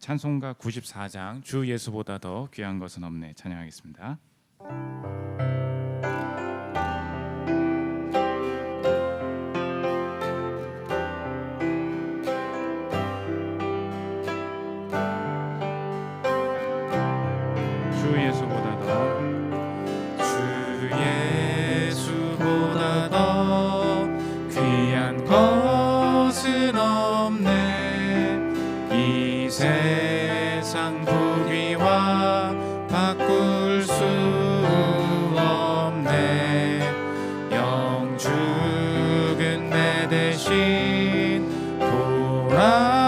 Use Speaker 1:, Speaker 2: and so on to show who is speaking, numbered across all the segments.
Speaker 1: 찬송가 94장 주 예수보다 더 귀한 것은 없네 찬양하겠습니다. ら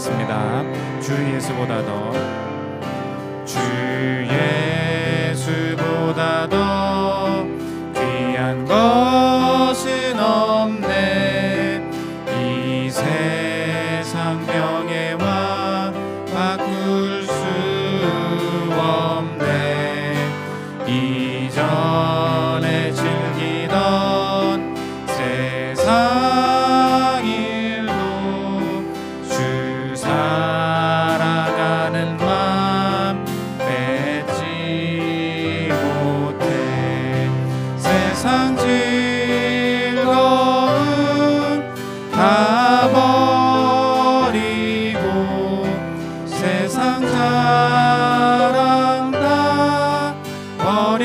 Speaker 1: 기도하겠습니다. 주 예수보다 더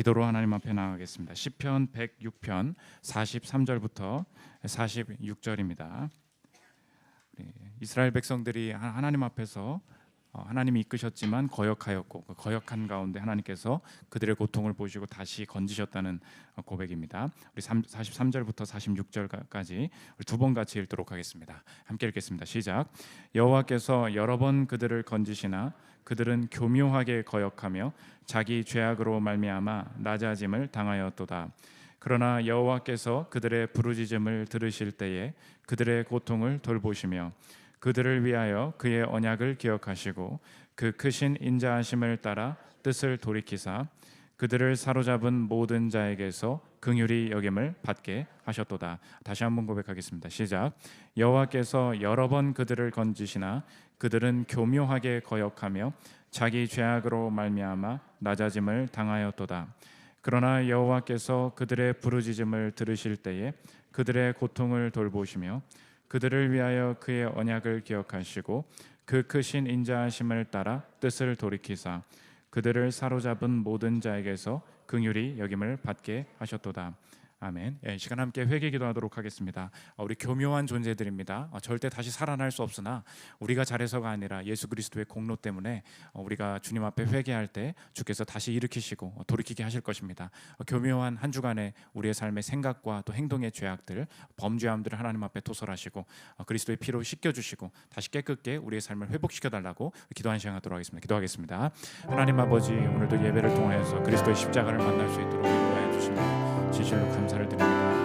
Speaker 1: 기도로 하나님 앞에 나가겠습니다. 시편 106편 43절부터 46절입니다. 이스라엘 백성들이 하나님 앞에서 어, 하나님이 이끄셨지만 거역하였고 그 거역한 가운데 하나님께서 그들의 고통을 보시고 다시 건지셨다는 어, 고백입니다. 우리 43절부터 46절까지 두 번 같이 읽도록 하겠습니다. 함께 읽겠습니다. 시작. 여호와께서 여러 번 그들을 건지시나 그들은 교묘하게 거역하며 자기 죄악으로 말미암아 낮아짐을 당하였도다. 그러나 여호와께서 그들의 부르짖음을 들으실 때에 그들의 고통을 돌보시며 그들을 위하여 그의 언약을 기억하시고 그 크신 인자하심을 따라 뜻을 돌이키사 그들을 사로잡은 모든 자에게서 긍휼히 여김을 받게 하셨도다. 다시 한번 고백하겠습니다. 시작. 여호와께서 여러 번 그들을 건지시나 그들은 교묘하게 거역하며 자기 죄악으로 말미암아 낮아짐을 당하였도다. 그러나 여호와께서 그들의 부르짖음을 들으실 때에 그들의 고통을 돌보시며 그들을 위하여 그의 언약을 기억하시고 그 크신 인자하심을 따라 뜻을 돌이키사 그들을 사로잡은 모든 자에게서 긍휼히 여김을 받게 하셨도다. 아멘. 예, 시간 함께 회개 기도하도록 하겠습니다. 어, 우리 교묘한 존재들입니다. 어, 절대 다시 살아날 수 없으나 우리가 잘해서가 아니라 예수 그리스도의 공로 때문에 어, 우리가 주님 앞에 회개할 때 주께서 다시 일으키시고 어, 돌이키게 하실 것입니다. 어, 교묘한 한 주간의 우리의 삶의 생각과 또 행동의 죄악들, 범죄함들을 하나님 앞에 토설하시고 어, 그리스도의 피로 씻겨 주시고 다시 깨끗게 우리의 삶을 회복시켜 달라고 기도하는 시간 갖도록 하겠습니다. 기도하겠습니다. 하나님 아버지 오늘도 예배를 통하여서 그리스도의 십자가를 만날 수 있도록 인도하여 주시옵소 서. 진실로 감사를 드립니다.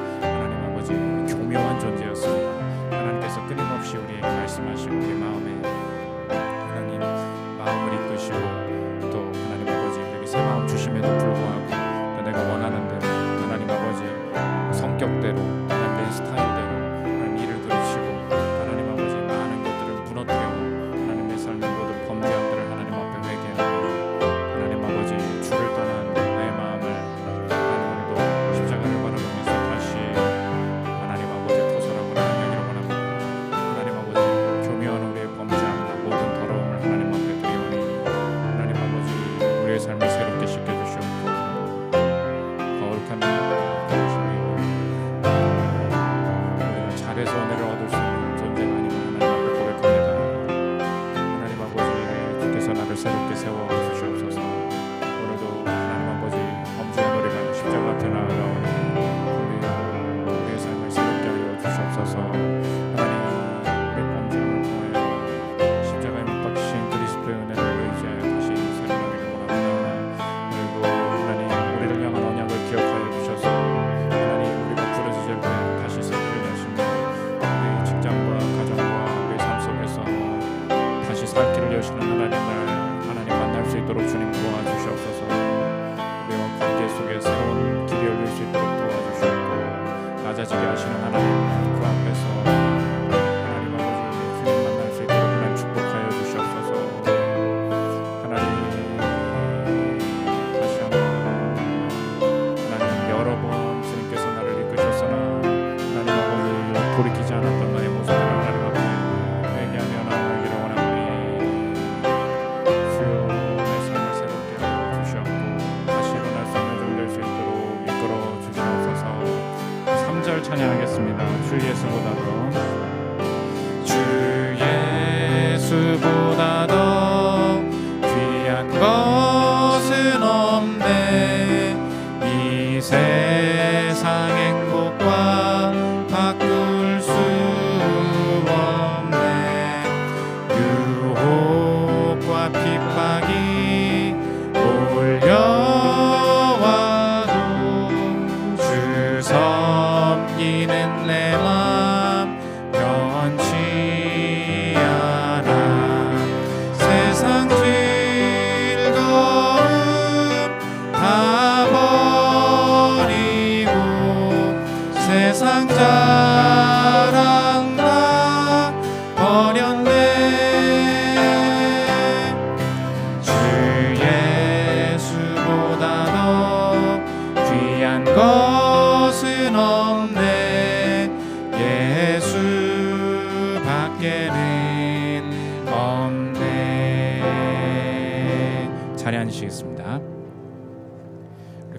Speaker 1: 자리 앉으시겠습니다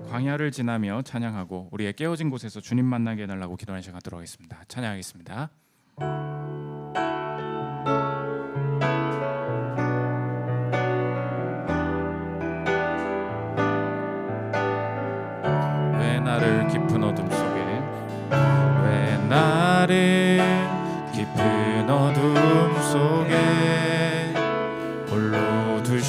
Speaker 1: 광야를 지나며 찬양하고 우리의 깨어진 곳에서 주님 만나게 해달라고 기도하는 시간 들어가겠습니다. 찬양하겠습니다.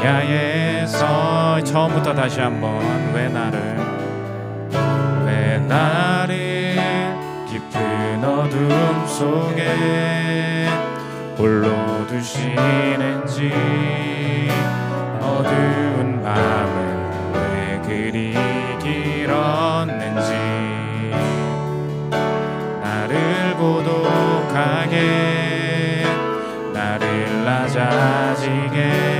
Speaker 1: 광야에서 처음부터 다시 한번 왜 나를 왜 나를 깊은 어둠 속에 홀로 두시는지 어두운 밤은 왜 그리 길었는지 나를 고독하게 나를 낮아지게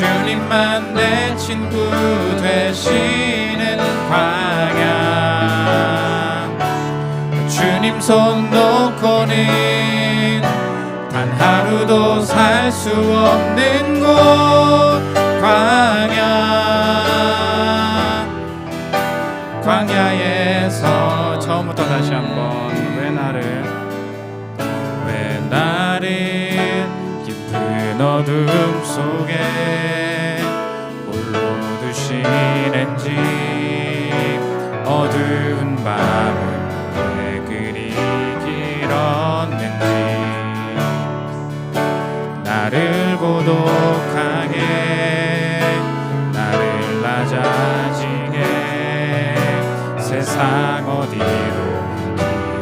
Speaker 1: 주님만 내 친구 되시는 광야. 주님 손 놓고는 단 하루도 살 수 없는 곳 광야. 광야에서 처음부터 다시 한번 어둠 속에 홀로 두시는지 어두운 밤은 왜 그리 길었는지. 나를 고독하게 나를 낮아지게 세상 어디로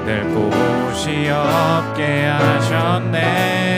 Speaker 1: 기댈 곳이 없게 하셨네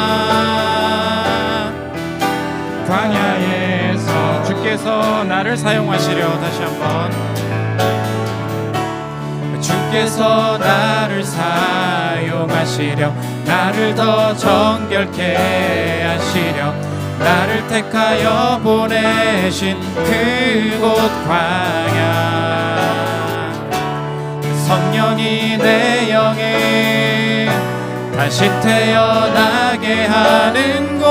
Speaker 1: 나를 사용하시려 다시 한번. 주께서 나를 사용하시려 나를 더 정결케 하시려 나를 택하여 보내신 그곳 광야. 성령이 내 영에 다시 태어나게 하는 곳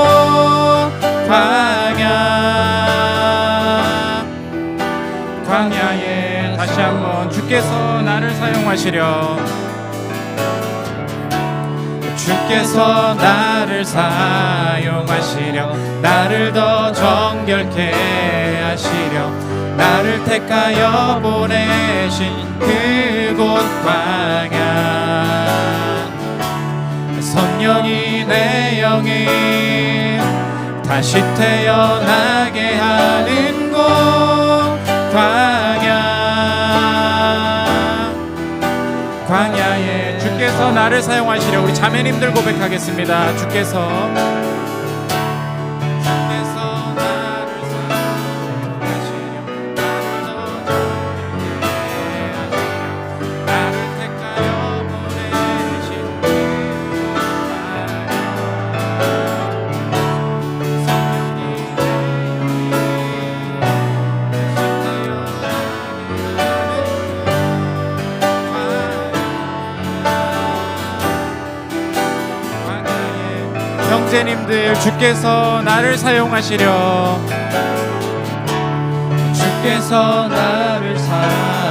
Speaker 1: 광야 사용하시려 주께서 나를 사용하시려 나를 더 정결케 하시려 나를 택하여 보내신 그곳 광야. 성령이 내 영에 다시 태어나게 하는 곳 광야 광야에 주께서 나를 사용하시려 우리 자매님들 고백하겠습니다. 주께서 형제님들 주께서 나를 사용하시려. 주께서 나를 사용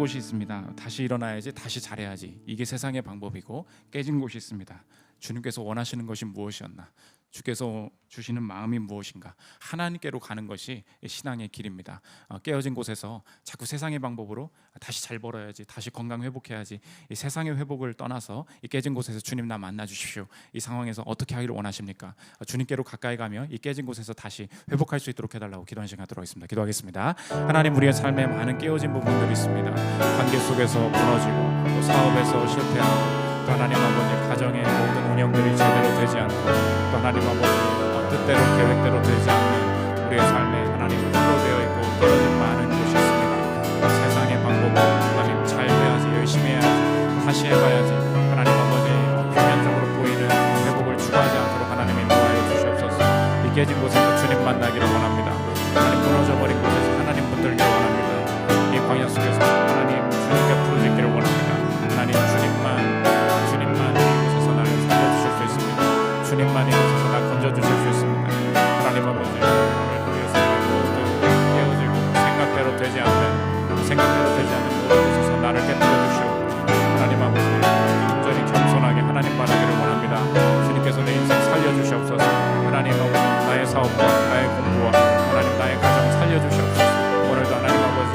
Speaker 1: 곳이 있습니다. 다시 일어나야지, 다시 잘해야지. 이게 세상의 방법이고 깨진 곳이 있습니다. 주님께서 원하시는 것이 무엇이었나? 주께서 주시는 마음이 무엇인가? 하나님께로 가는 것이 신앙의 길입니다. 어, 깨어진 곳에서 자꾸 세상의 방법으로 다시 잘 벌어야지, 다시 건강 회복해야지. 이 세상의 회복을 떠나서 이 깨진 곳에서 주님 나 만나 주십시오. 이 상황에서 어떻게 하기를 원하십니까? 어, 주님께로 가까이 가며 이 깨진 곳에서 다시 회복할 수 있도록 해달라고 기도하는 시간 들어가겠습니다. 기도하겠습니다. 하나님 우리의 삶에 많은 깨어진 부분들이 있습니다. 관계 속에서 무너지고 또 사업에서 실패하고 또 하나님 아버지 가정의 모든 운영들이 제대로 되지 않고 또 하나님 아버지 어, 뜻대로 계획대로 되지 않는 우리의 삶에 하나님 홀로되어 있고 깨어진 많은 곳이 있습니다. 세상의 방법은 하나님 잘 해야지 열심히 해야지 다시 해봐야지 하나님 아버지 어, 표면적으로 보이는 회복을 추구하지 않도록 하나님이 인도하여 주시옵소서 이 깨진 곳에서 주님 만나기를 원합니다. 하나님 무너져버린 곳에서 내만 보지 그래서 모든 깨어지고 생각대로 되지 않는 생각대로 되지 않는 모든 곳에서 나를 깨뜨려 주시오 하나님 아버지 온전히 겸손하게 하나님 바라기를 원합니다. 주님께서 내 인생 살려주시옵소서. 하나님 아버지 나의 사업과 나의 공부와 하나님 나의 가정 살려주시옵소서. 오늘도 하나님 아버지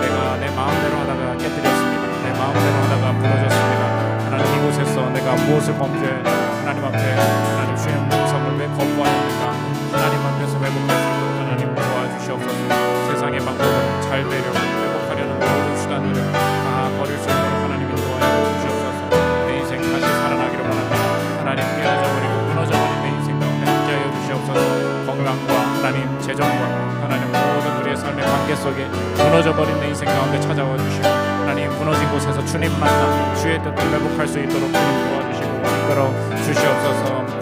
Speaker 1: 내가 내 마음대로 하다가 깨뜨렸습니다. 내 마음대로 하다가 무너졌습니다. 하나님 이곳에서 내가 무엇을 범죄 하나님 앞에 하나님 주의 성을 왜 거부하는 앞에서 있도록 하나님 도와주시옵소서. 세상의 방법은 잘 되려 회복하려는 모든 수단들을 다 버릴 수 있도록 하나님 인도하여 주시옵소서. 내 인생 다시 살아나기를 원합니다. 하나님 깨어져버리고 무너져버린 내 인생 가운데 함께하여 주시옵소서. 건강과 하나님 재정과 하나님 모든 우리의 삶의 관계 속에 무너져버린 내 인생 가운데 찾아와 주시고 하나님 무너진 곳에서 주님 만나 주의 뜻을 회복할 수 있도록 주님 도와주시고 이끌어 주시옵소서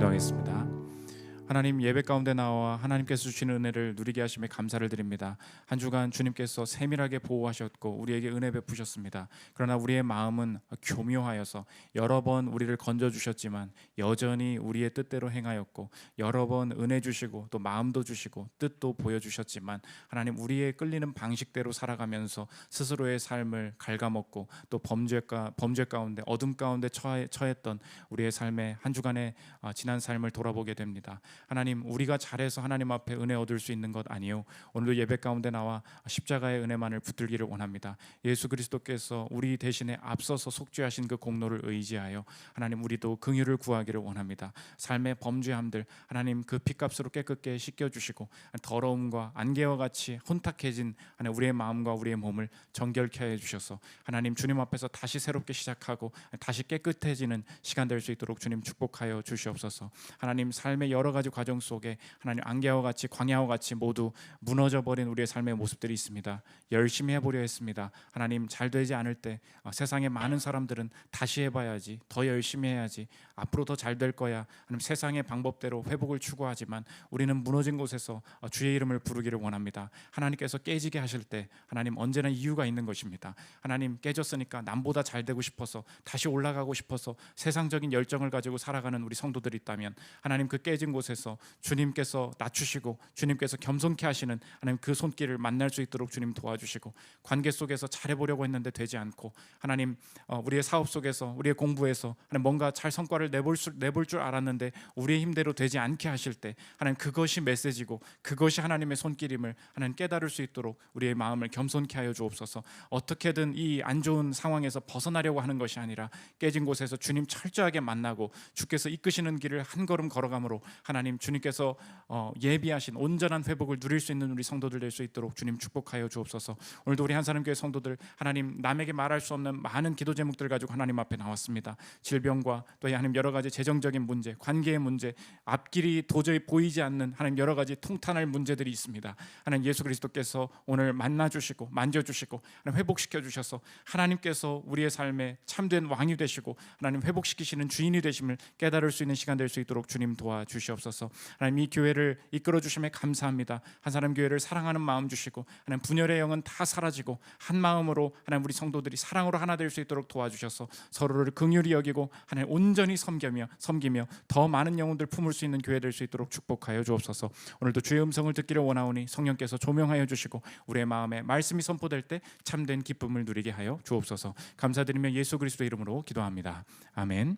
Speaker 1: 기도하겠습니다 하나님 예배 가운데 나와 하나님께서 주시는 은혜를 누리게 하심에 감사를 드립니다. 한 주간 주님께서 세밀하게 보호하셨고 우리에게 은혜 베푸셨습니다. 그러나 우리의 마음은 교묘하여서 여러 번 우리를 건져 주셨지만 여전히 우리의 뜻대로 행하였고 여러 번 은혜 주시고 또 마음도 주시고 뜻도 보여 주셨지만 하나님 우리의 끌리는 방식대로 살아가면서 스스로의 삶을 갉아먹고 또 범죄가 범죄 가운데 어둠 가운데 처했던 우리의 삶의 한 주간의 아, 지난 삶을 돌아보게 됩니다. 하나님 우리가 잘해서 하나님 앞에 은혜 얻을 수 있는 것 아니요 오늘도 예배 가운데 나와 십자가의 은혜만을 붙들기를 원합니다. 예수 그리스도께서 우리 대신에 앞서서 속죄하신 그 공로를 의지하여 하나님 우리도 긍휼을 구하기를 원합니다. 삶의 범죄함들 하나님 그 피값으로 깨끗게 씻겨 주시고 더러움과 안개와 같이 혼탁해진 하나님 우리의 마음과 우리의 몸을 정결케 해 주셔서 하나님 주님 앞에서 다시 새롭게 시작하고 다시 깨끗해지는 시간 될 수 있도록 주님 축복하여 주시옵소서. 하나님 삶의 여러 가지 과정 속에 하나님 안개와 같이 광야와 같이 모두 무너져 버린 우리의 삶의 모습들이 있습니다. 열심히 해보려 했습니다. 하나님 잘 되지 않을 때 어, 세상의 많은 사람들은 다시 해봐야지 더 열심히 해야지 앞으로 더 잘 될 거야 하나님 세상의 방법대로 회복을 추구하지만 우리는 무너진 곳에서 어, 주의 이름을 부르기를 원합니다. 하나님께서 깨지게 하실 때 하나님 언제나 이유가 있는 것입니다. 하나님 깨졌으니까 남보다 잘 되고 싶어서 다시 올라가고 싶어서 세상적인 열정을 가지고 살아가는 우리 성도들이 있다면 하나님 그 깨진 곳에서 주님께서 낮추시고 주님께서 겸손케 하시는 하나님 그 손길을 만날 수 있도록 주님 도와주시고 관계 속에서 잘해보려고 했는데 되지 않고 하나님 어, 우리의 사업 속에서 우리의 공부에서 하나님 뭔가 잘 성과를 내볼, 수, 내볼 줄 알았는데 우리의 힘대로 되지 않게 하실 때 하나님 그것이 메시지고 그것이 하나님의 손길임을 하나님 깨달을 수 있도록 우리의 마음을 겸손케 하여 주옵소서. 어떻게든 이 안 좋은 상황에서 벗어나려고 하는 것이 아니라 깨진 곳에서 주님 철저하게 만나고 주께서 이끄시는 길을 한 걸음 걸어감으로 하나님 주님께서 어, 예비하신 온전한 회복을 누릴 수 있는 우리 성도들 될 수 있도록 주님 축복하여 주옵소서. 오늘도 우리 한사람교회 성도들 하나님 남에게 말할 수 없는 많은 기도 제목들 가지고 하나님 앞에 나왔습니다. 질병과 또 하나님 여러 가지 재정적인 문제, 관계의 문제, 앞길이 도저히 보이지 않는 하나님 여러 가지 통탄할 문제들이 있습니다. 하나님 예수 그리스도께서 오늘 만나 주시고 만져 주시고 회복시켜 주셔서 하나님께서 우리의 삶에 참된 왕이 되시고 하나님 회복시키시는 주인이 되심을 깨달을 수 있는 시간 될 수 있도록 주님 도와 주시 옵소서. 하나님 이 교회를 이끌어 주심에 감사합니다. 한 사람 교회를 사랑하는 마음 주시고 하나님 분열의 영은 다 사라지고 한 마음으로 하나님 우리 성도들이 사랑으로 하나 될 수 있도록 도와주셔서 서로를 긍휼히 여기고 하나님 온전히 섬기며 섬기며 더 많은 영혼들 품을 수 있는 교회 될 수 있도록 축복하여 주옵소서. 오늘도 주의 음성을 듣기를 원하오니 성령께서 조명하여 주시고 우리의 마음에 말씀이 선포될 때 참된 기쁨을 누리게 하여 주옵소서. 감사드리며 예수 그리스도 이름으로 기도합니다. 아멘.